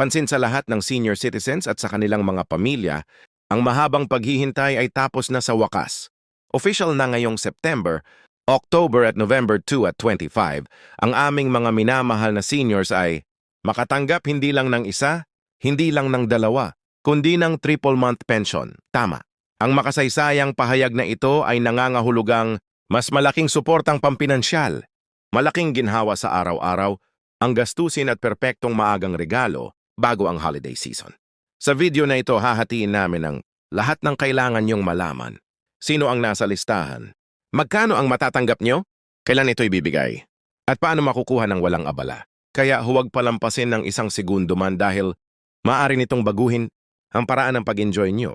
Pansin sa lahat ng senior citizens at sa kanilang mga pamilya, ang mahabang paghihintay ay tapos na sa wakas. Official na ngayong September, October at November 2 at 25, ang aming mga minamahal na seniors ay makatanggap hindi lang ng isa, hindi lang ng dalawa, kundi ng triple month pension. Tama. Ang makasaysayang pahayag na ito ay nangangahulugang mas malaking suportang pampinansyal, malaking ginhawa sa araw-araw, ang gastusin at perpektong maagang regalo bago ang holiday season. Sa video na ito, hahatiin namin ang lahat ng kailangan niyong malaman. Sino ang nasa listahan? Magkano ang matatanggap niyo? Kailan ito ibibigay? At paano makukuha ng walang abala? Kaya huwag palampasin ng isang segundo man dahil maaari nitong baguhin ang paraan ng pag-enjoy niyo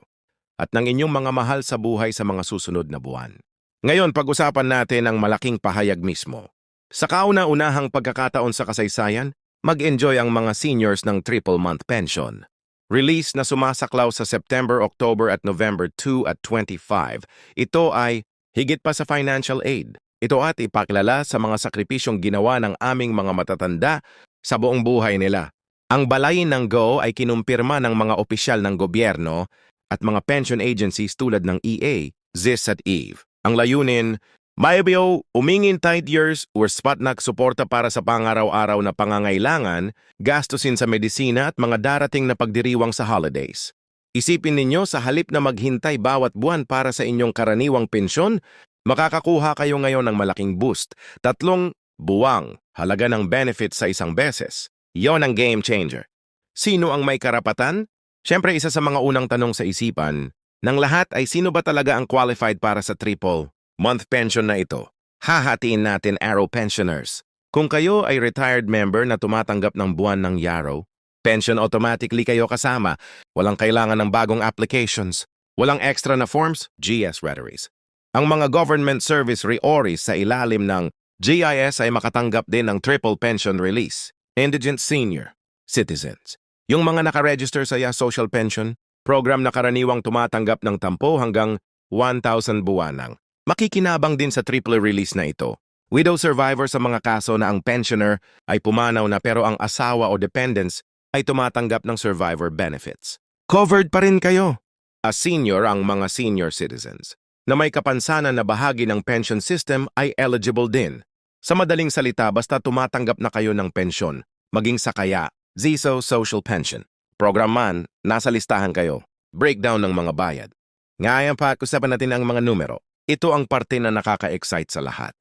at ng inyong mga mahal sa buhay sa mga susunod na buwan. Ngayon, pag-usapan natin ang malaking pahayag mismo. Sa kauna-unahang pagkakataon sa kasaysayan, mag-enjoy ang mga seniors ng triple month pension. Release na sumasaklaw sa September, October at November 2 at 25. Ito ay higit pa sa financial aid. Ito at ipakilala sa mga sakripisyong ginawa ng aming mga matatanda sa buong buhay nila. Ang balayin ng GO ay kinumpirma ng mga opisyal ng gobyerno at mga pension agencies tulad ng EA, ZIS at EVE. Ang layunin, Maibyo, umingin tight years or spotnak suporta para sa pangaraw-araw na pangangailangan, gastusin sa medisina at mga darating na pagdiriwang sa holidays. Isipin ninyo sa halip na maghintay bawat buwan para sa inyong karaniwang pensyon, makakakuha kayo ngayon ng malaking boost, tatlong buwang, halaga ng benefit sa isang beses. Yon ang game changer. Sino ang may karapatan? Siyempre isa sa mga unang tanong sa isipan, ng lahat ay sino ba talaga ang qualified para sa triple month pension na ito? Hahatiin natin Arrow pensioners. Kung kayo ay retired member na tumatanggap ng buwan ng Yarrow, pension automatically kayo kasama. Walang kailangan ng bagong applications. Walang extra na forms, GS Retirees. Ang mga government service reoris sa ilalim ng GIS ay makatanggap din ng triple pension release. Indigent senior citizens. Yung mga nakaregister sa ya social pension, program na karaniwang tumatanggap ng tampo hanggang 1,000 buwanang. Makikinabang din sa triple release na ito. Widow survivor sa mga kaso na ang pensioner ay pumanaw na pero ang asawa o dependents ay tumatanggap ng survivor benefits. Covered pa rin kayo. As senior ang mga senior citizens na may kapansanan na bahagi ng pension system ay eligible din. Sa madaling salita, basta tumatanggap na kayo ng pensyon, maging sa kaya, ZISO Social Pension. Program man, nasa listahan kayo. Breakdown ng mga bayad. Ngayon pa, kusapan natin ang mga numero. Ito ang parte na nakaka-excite sa lahat.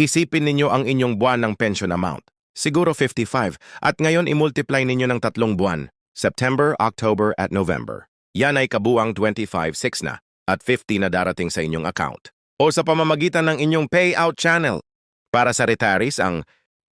Isipin ninyo ang inyong buwan ng pension amount. Siguro 55 at ngayon i-multiply ninyo ng tatlong buwan, September, October at November. Yan ay kabuang 25.6 na at 50 na darating sa inyong account. O sa pamamagitan ng inyong payout channel. Para sa retirees, ang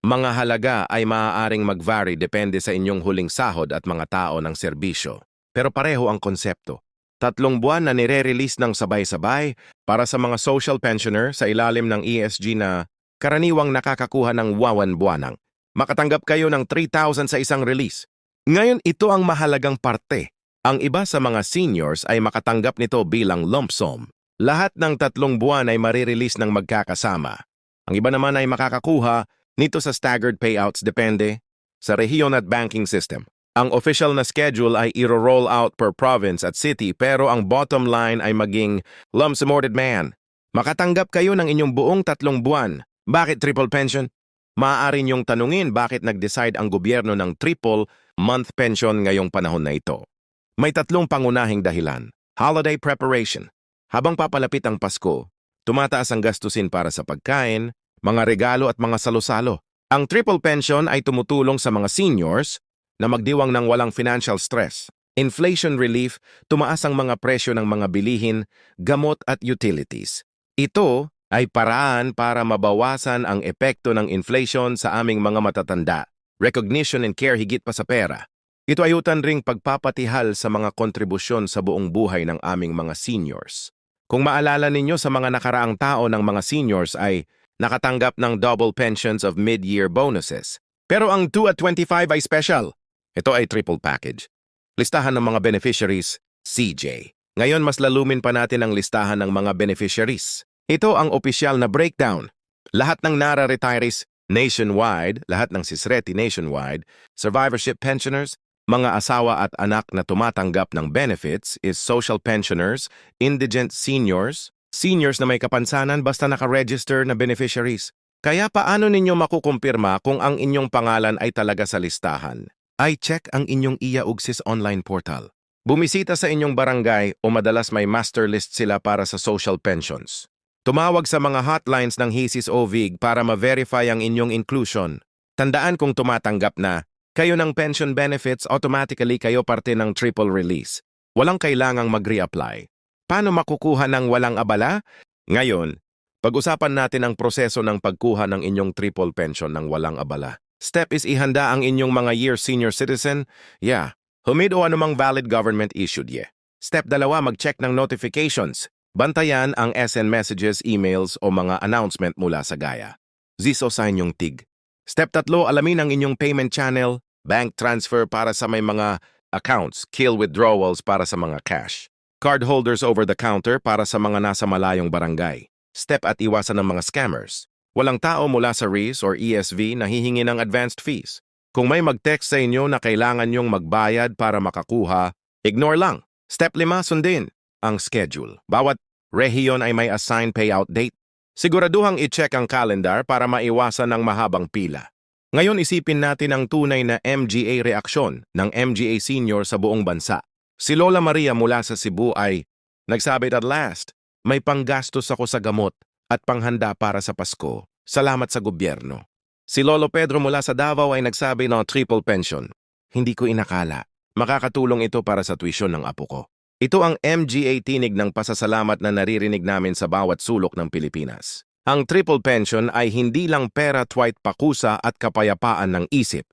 mga halaga ay maaaring mag-vary depende sa inyong huling sahod at mga tao ng serbisyo. Pero pareho ang konsepto. Tatlong buwan na nire-release ng sabay-sabay para sa mga social pensioner sa ilalim ng ESG na karaniwang nakakakuha ng wawan buwanang. Makatanggap kayo ng 3,000 sa isang release. Ngayon ito ang mahalagang parte. Ang iba sa mga seniors ay makatanggap nito bilang lump sum. Lahat ng tatlong buwan ay marirelease ng magkakasama. Ang iba naman ay makakakuha nito sa staggered payouts depende sa rehiyon at banking system. Ang official na schedule ay iro-roll out per province at city pero ang bottom line ay maging lump sumorted man. Makatanggap kayo ng inyong buong tatlong buwan. Bakit triple pension? Maaari niyong tanungin bakit nag-decide ang gobyerno ng triple month pension ngayong panahon na ito. May tatlong pangunahing dahilan. Holiday preparation. Habang papalapit ang Pasko, tumataas ang gastusin para sa pagkain, mga regalo at mga salo-salo. Ang triple pension ay tumutulong sa mga seniors na magdiwang ng walang financial stress. Inflation relief, tumaas ang mga presyo ng mga bilihin, gamot at utilities. Ito ay paraan para mabawasan ang epekto ng inflation sa aming mga matatanda. Recognition and care higit pa sa pera. Ito ay utan ring pagpapatihal sa mga kontribusyon sa buong buhay ng aming mga seniors. Kung maalala ninyo sa mga nakaraang tao ng mga seniors ay nakatanggap ng double pensions of mid-year bonuses. Pero ang 2 at 25 ay special. Ito ay triple package. Listahan ng mga beneficiaries, CJ. Ngayon mas lalumin pa natin ang listahan ng mga beneficiaries. Ito ang opisyal na breakdown. Lahat ng NARA retirees nationwide, lahat ng SISRETI nationwide, survivorship pensioners, mga asawa at anak na tumatanggap ng benefits is social pensioners, indigent seniors, seniors na may kapansanan basta nakaregister na beneficiaries. Kaya paano ninyo makukumpirma kung ang inyong pangalan ay talaga sa listahan? Ay check ang inyong iya Ugsis online portal. Bumisita sa inyong barangay o madalas may master list sila para sa social pensions. Tumawag sa mga hotlines ng HISIS o para ma-verify ang inyong inclusion. Tandaan kung tumatanggap na, kayo ng pension benefits automatically kayo parte ng triple release. Walang kailangang mag-reapply. Paano makukuha ng walang abala? Ngayon, pag-usapan natin ang proseso ng pagkuha ng inyong triple pension ng walang abala. Step is ihanda ang inyong mga year senior citizen. Yeah, humid o anumang valid government issued ye. Step dalawa, mag-check ng notifications. Bantayan ang SN messages, emails o mga announcement mula sa Gaya. Ziso sa inyong TIG. Step tatlo, alamin ang inyong payment channel, bank transfer para sa may mga accounts, kill withdrawals para sa mga cash, card holders over the counter para sa mga nasa malayong barangay. Step at iwasan ng mga scammers. Walang tao mula sa RIS or ESV na hihingi ng advanced fees. Kung may mag-text sa inyo na kailangan nyong magbayad para makakuha, ignore lang. Step 5, sundin ang schedule. Bawat rehiyon ay may assigned payout date. Siguraduhang i-check ang calendar para maiwasan ng mahabang pila. Ngayon isipin natin ang tunay na MGA reaksyon ng MGA senior sa buong bansa. Si Lola Maria mula sa Cebu ay nagsabi at last, may panggastos ako sa gamot at panghanda para sa Pasko. Salamat sa gobyerno. Si Lolo Pedro mula sa Davao ay nagsabi ng triple pension. Hindi ko inakala. Makakatulong ito para sa tuition ng apo ko. Ito ang MGA tinig ng pasasalamat na naririnig namin sa bawat sulok ng Pilipinas. Ang triple pension ay hindi lang pera twite pakusa at kapayapaan ng isip.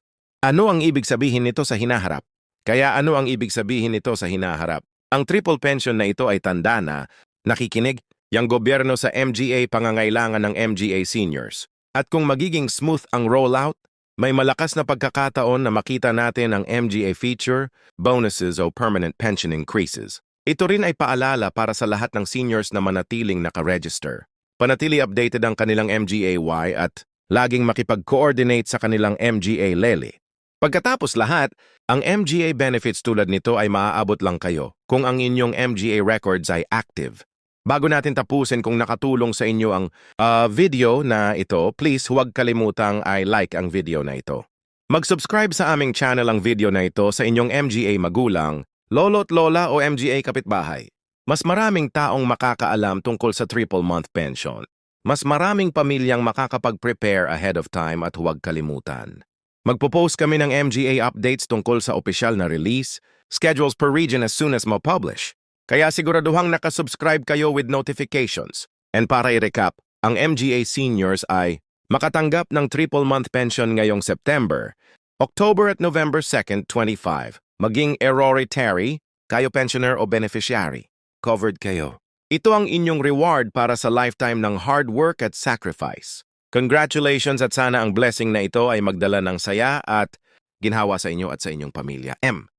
Ano ang ibig sabihin nito sa hinaharap? Kaya ano ang ibig sabihin nito sa hinaharap? Ang triple pension na ito ay tanda na nakikinig yang gobyerno sa MGA pangangailangan ng MGA seniors. At kung magiging smooth ang rollout, may malakas na pagkakataon na makita natin ang MGA feature, bonuses o permanent pension increases. Ito rin ay paalala para sa lahat ng seniors na manatiling nakaregister. Panatili updated ang kanilang MGAY at laging makipag-coordinate sa kanilang MGA Lele. Pagkatapos lahat, ang MGA benefits tulad nito ay maaabot lang kayo kung ang inyong MGA records ay active. Bago natin tapusin kung nakatulong sa inyo ang uh, video na ito, please huwag kalimutang ay like ang video na ito. Mag-subscribe sa aming channel ang video na ito sa inyong MGA magulang, lolo't lola o MGA kapitbahay. Mas maraming taong makakaalam tungkol sa triple month pension. Mas maraming pamilyang makakapag-prepare ahead of time at huwag kalimutan. Magpo-post kami ng MGA updates tungkol sa opisyal na release, schedules per region as soon as ma-publish. Kaya siguraduhang nakasubscribe kayo with notifications. And para i-recap, ang MGA seniors ay makatanggap ng triple month pension ngayong September, October at November 2nd, 25. Maging hereditary, kayo pensioner o beneficiary. Covered kayo. Ito ang inyong reward para sa lifetime ng hard work at sacrifice. Congratulations at sana ang blessing na ito ay magdala ng saya at ginhawa sa inyo at sa inyong pamilya. M.